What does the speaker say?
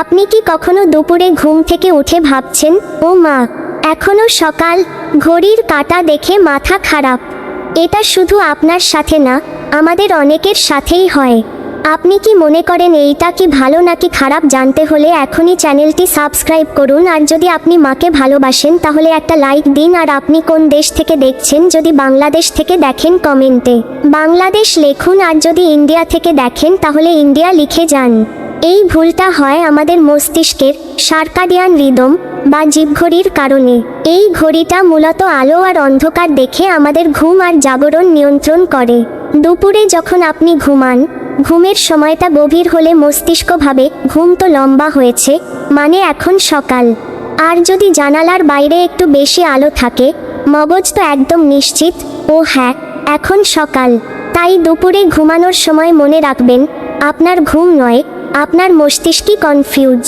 আপনি কি কখনো দুপুরে ঘুম থেকে উঠে ভাবছেন, ও মা, এখনও সকাল, ঘড়ির কাঁটা দেখে মাথা খারাপ। এটা শুধু আপনার সাথে না, আমাদের অনেকের সাথেই হয়। আপনি কি মনে করেন এইটা কি ভালো নাকি খারাপ? জানতে হলে এখনই চ্যানেলটি সাবস্ক্রাইব করুন আর যদি আপনি মাকে ভালোবাসেন, তাহলে একটা লাইক দিন আর আপনি কোন দেশ থেকে দেখছেন যদি বাংলাদেশ থেকে দেখেন কমেন্টে। বাংলাদেশ লেখুন আর যদি ইন্ডিয়া থেকে দেখেন, তাহলে ইন্ডিয়া লিখে যান। এই ভুলটা হয় আমাদের মস্তিষ্কের সার্কাডিয়ান রিদম বা জীবঘড়ির কারণে। এই ঘড়িটা মূলত আলো আর অন্ধকার দেখে আমাদের ঘুম আর জাগরণ নিয়ন্ত্রণ করে। দুপুরে যখন আপনি ঘুমান, ঘুমের সময়টা গভীর হলে মস্তিষ্ক ভাবে ঘুম তো লম্বা হয়েছে মানে এখন সকাল। আর যদি জানালার বাইরে একটু বেশি আলো থাকে, মগজ তো একদম নিশ্চিত, ও হ্যাঁ এখন সকাল। তাই দুপুরে ঘুমানোর সময় মনে রাখবেন, আপনার ঘুম নয় আপনার মস্তিষ্কই কনফিউজ